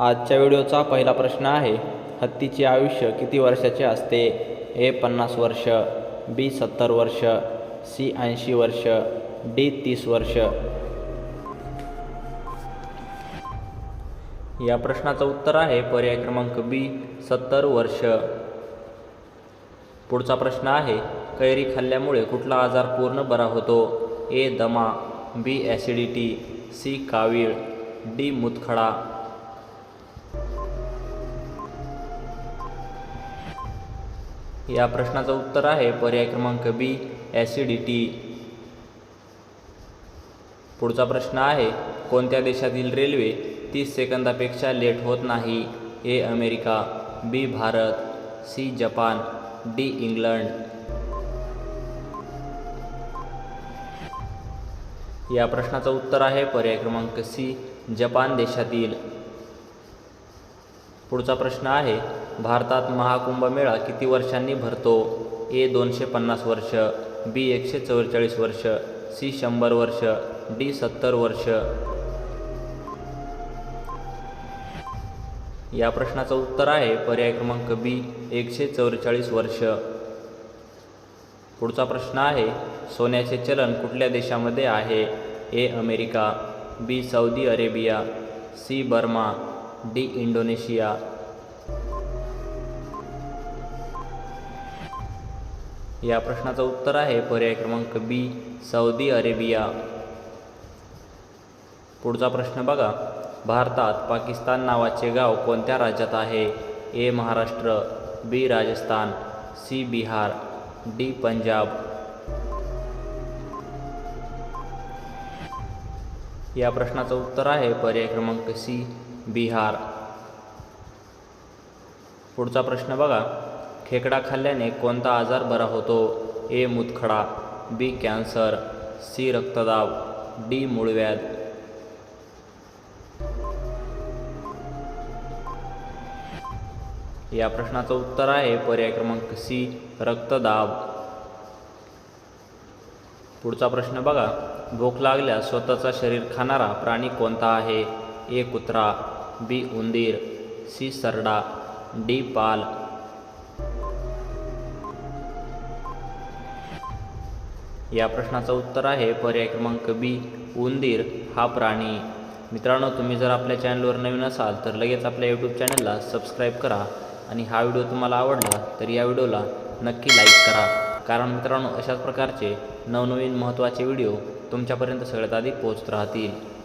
आजच्या व्हिडिओचा पहिला प्रश्न आहे हत्तीचे आयुष्य किती वर्षाचे असते? ए पन्नास वर्ष बी सत्तर वर्ष सी ऐंशी वर्ष डी तीस वर्ष. या प्रश्नाचं उत्तर आहे पर्याय क्रमांक बी सत्तर वर्ष. पुढचा प्रश्न आहे कैरी खाल्ल्यामुळे कुठला आजार पूर्ण बरा होतो? ए दमा बी ॲसिडिटी सी कावीळ डी मुतखडा. या प्रश्नाचं उत्तर आहे. पर्याय क्रमांक बी ॲसिडिटी पुढचा प्रश्न आहे कोणत्या देशातील रेल्वे तीस सेकंदापेक्षा लेट होत नाही? A America. B Bharat. C Japan. D England. या प्रश्नाचं उत्तर आहे. पर्याय क्रमांक सी जपान देशातील पुढचा प्रश्न आहे भारतात महाकुंभमेळा किती वर्षांनी भरतो? ए दोनशे पन्नास वर्ष बी एकशे चव्वेचाळीस वर्ष सी शंभर वर्ष डी सत्तर वर्ष. या प्रश्नाचं उत्तर आहे पर्याय क्रमांक बी एकशे चौवेचाळीस वर्ष. पुढचा प्रश्न आहे सोन्याचे चलन कुठल्या देशामध्ये आहे? A America B Saudi Arabia C Burma D Indonesia. या प्रश्नाचं उत्तर आहे पर्याय क्रमांक बी सौदी अरेबिया. पुढचा प्रश्न बघा. भारतात पाकिस्तान नावाचे गाव कोणत्या राज्यात आहे? A Maharashtra B Rajasthan C Bihar D Punjab. या प्रश्नाचं उत्तर आहे पर्याय क्रमांक सी बिहार. पुढचा प्रश्न बघा. खेकडा खाल्ल्याने कोणता आजार बरा होतो? ए. मुतखडा बी. Cancer C. रक्तदाब डी. मूळव्याध. या प्रश्नाचं उत्तर आहे पर्याय क्रमांक सी रक्तदाब. पुढचा प्रश्न बघा. भूक लागल्यास स्वतःचा शरीर खाणारा प्राणी कोणता आहे? ए. कुत्रा बी उंदीर सी सरडा डी पाल. या प्रश्नाचं उत्तर आहे पर्याय क्रमांक बी उंदीर हा प्राणी. मित्रांनो तुम्ही जर आपल्या चॅनलवर नवीन असाल तर लगेच आपल्या यूट्यूब चॅनलला सबस्क्राईब करा आणि हा व्हिडिओ तुम्हाला आवडला तर या व्हिडिओला नक्की लाईक करा. कारण मित्रांनो अशाच प्रकारचे नवनवीन महत्त्वाचे व्हिडिओ तुमच्यापर्यंत सगळ्यात आधी पोहोचत राहतील.